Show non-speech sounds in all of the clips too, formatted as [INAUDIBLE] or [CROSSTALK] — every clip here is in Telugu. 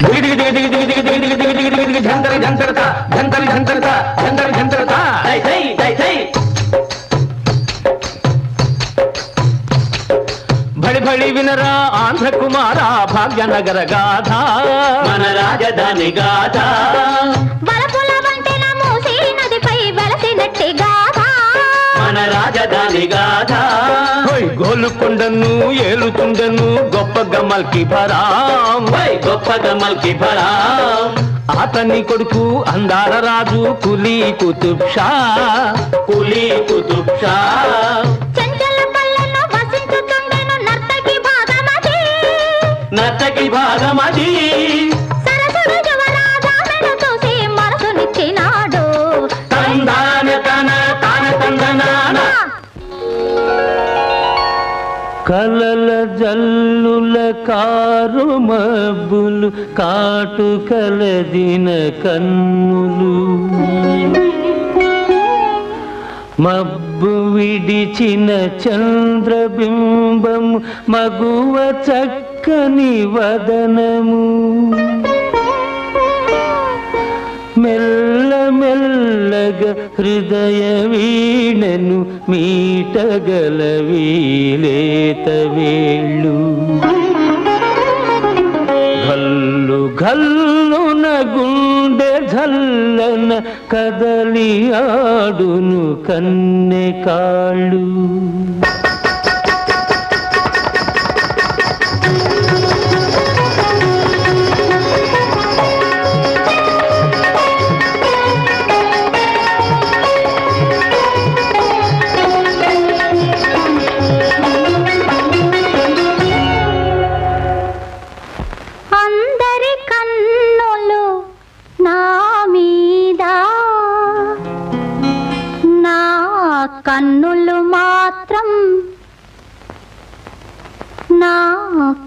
దిగి దిగి దిగి దిగి దిగి దిగి దిగి దిగి దిగి దిగి దిగి ఝంతరి ఝంతరత ఝంతరి ఝంతరత ఝంతరి ఝంతరత దై దై దై దై బడి బడి వినరా ఆంధ్ర కుమార భాగ్యనగర గాథ మన రాజధాని గాథ వలపుల వంతెన మూసి నదిపై వెలసినట్టి గాథ మన రాజధాని గాథ. గోలుకొండను ఏలుతుండను గొప్ప గమ్మల్కి పరాం వై గొప్ప గమల్కి ఫలా అతని కొడుకు అందాల రాజు కులీ కుతుబ్ షా పులి కుతుబ్ షా చెంచల పల్లెను వసించుతుండెను నర్తకి భాగమతి నర్తకి భాగమది. కలల జల్లుల కారు మబ్బులు కాటు కలదిన కన్నులు. మబ్బు విడిచిన చంద్రబింబము మగువ చక్కని వదనము. మెల్ల మెల్ల ಅಲಗ ಹೃದಯ ವೀಣನು ಮೀಟಗಲ ವೀಲೇತ ವೇಳು ಘಲ್ಲು ಘಲ್ಲು ನಗುಂಡೆ ಝಲ್ಲನ ಕದಲಿಯಾಡುನು ಕನ್ನೆ ಕಾಳು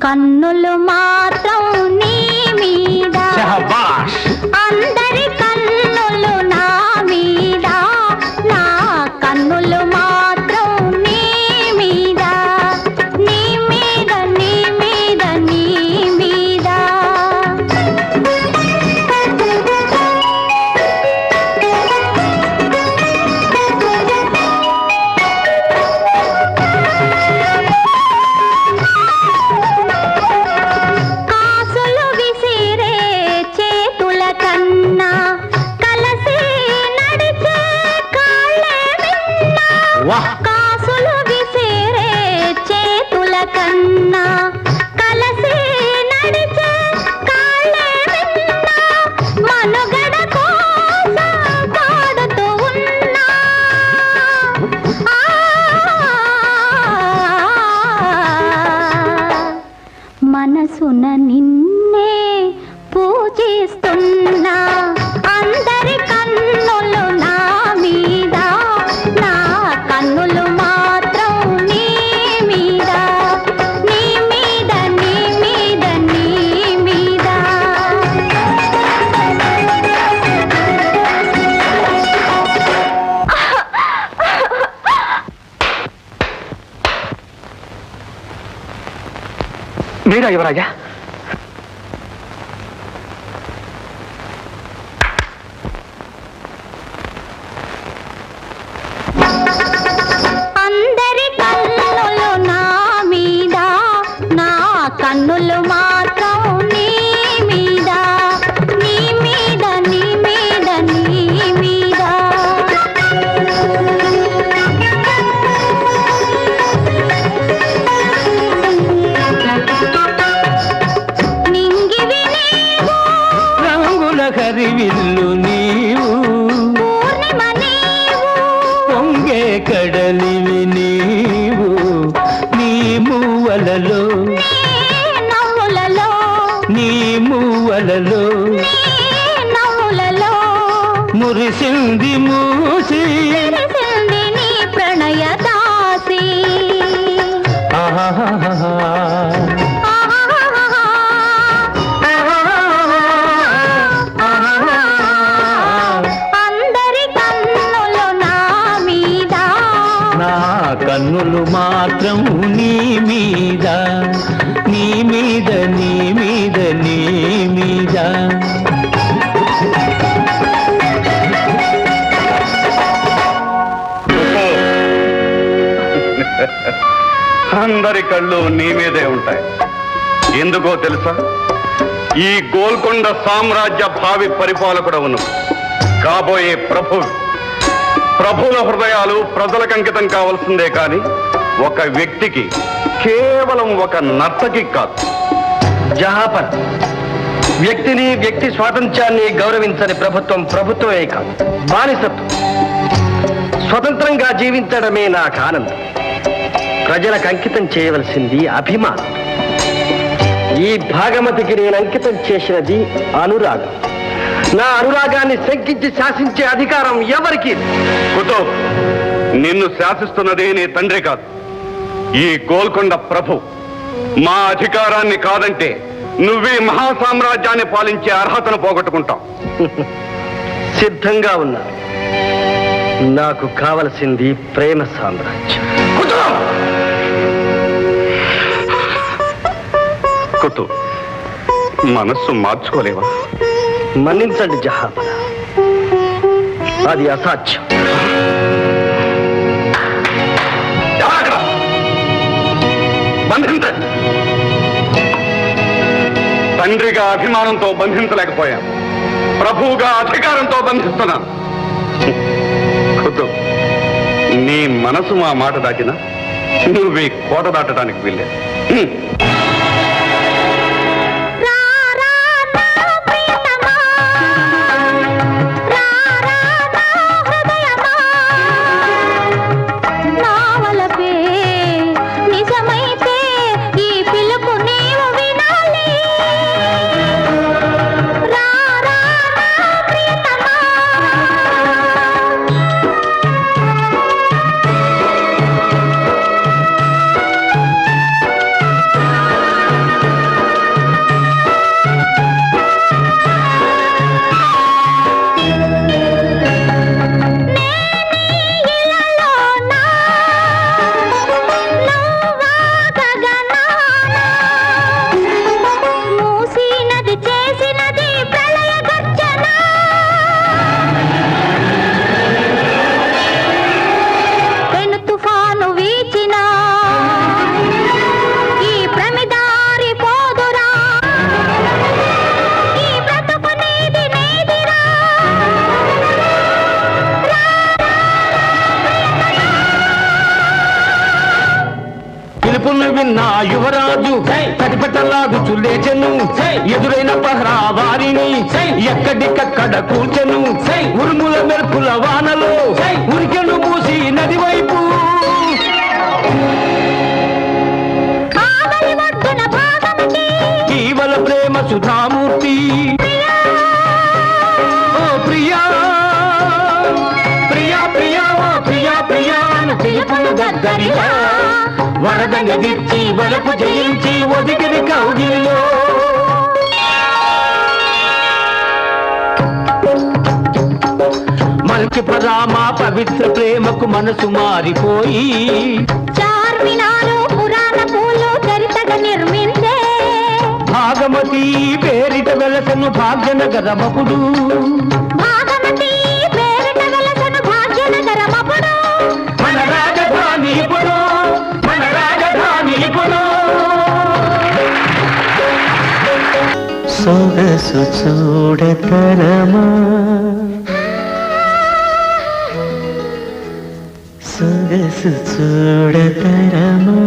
కన్నులు మాత్రం నీ కాసులు విసిరే చేతుల కన్నా కలసి నడిచే కాళ్ళే విన్నా మనుగడ కోసం పాడుతూ ఉన్నా. ఆ. మనసున చేయరా యువరాజా? అందరి కళ్ళలో నా మీద నా కన్నులు మా విల్లు నీవు. పొంగే కడలివి నీవు. నీ మూవలలో. నీ మూవలలో. మురిసింది మూసి. ప్రణయదాసి. ఆహా కన్నులు మాత్రం నీ మీద నీ మీద నీ మీద నీ మీద. అందరి కళ్ళు నీ మీదే ఉంటాయి. ఎందుకో తెలుసా? ఈ గోల్కొండ సామ్రాజ్య భావి పరిపాలకుడవును కాబోయే ప్రభు ప్రభుల హృదయాలు ప్రజలకు అంకితం కావాల్సిందే కాని ఒక వ్యక్తికి కేవలం ఒక నర్తకి కాదు. జహాపన్ వ్యక్తిని వ్యక్తి స్వాతంత్ర్యాన్ని గౌరవించని ప్రభుత్వం ప్రభుత్వమే కాదు. బానిసత్వం. స్వతంత్రంగా జీవించడమే నాకు ఆనందం. ప్రజలకు అంకితం చేయవలసింది అభిమానం. ఈ భాగమతికి నేను అంకితం చేసినది అనురాగం. నా అనురాగాన్ని శంకించి శాసించే అధికారం ఎవరికి? కుతుబ్ నిన్ను శాసిస్తున్నదే నీ తండ్రి కాదు. ఈ గోల్కొండ ప్రభు మా అధికారాన్ని కాదంటే నువ్వే మహాసామ్రాజ్యాన్ని పాలించే అర్హతను పోగొట్టుకుంటావు. [LAUGHS] సిద్ధంగా ఉన్నారు నాకు కావలసింది ప్రేమ సామ్రాజ్యం. కుతు మనస్సు మార్చుకోలేవా? మన్నించండి జహాపన అది అసాధ్యం. బంధించండి తండ్రిగా అభిమానంతో బంధించలేకపోయాను. ప్రభువుగా అధికారంతో బంధిస్తున్నాను. కుతు నీ మనసు మా మాట దాటినా? నువ్వే కోట దాటడానికి వెళ్ళావు లేచెను ఎదురైన పహరా వారిని ఎక్కడికక్కడ కూర్చెను. ఉరుముల మెరుపుల వానలో ఉరికెను మూసి నది వైపు. కేవల ప్రేమ సుధామూర్తి. ఓ ప్రియా. ప్రియా ప్రియా ఓ ప్రియా ప్రియా. గిచ్చి వలపు జయించి ఒదిగిరి కౌగిలిలో. మల్కి పరామా పవిత్ర ప్రేమకు మనసు మారిపోయి. చార్మినారు పురాణ పూలు చరితగా నిర్మించే. భాగమతి పేరిట వెలసను భాగ్యనగరమపుడు సొగసు చూడతరమా సొగసు చూడతరమా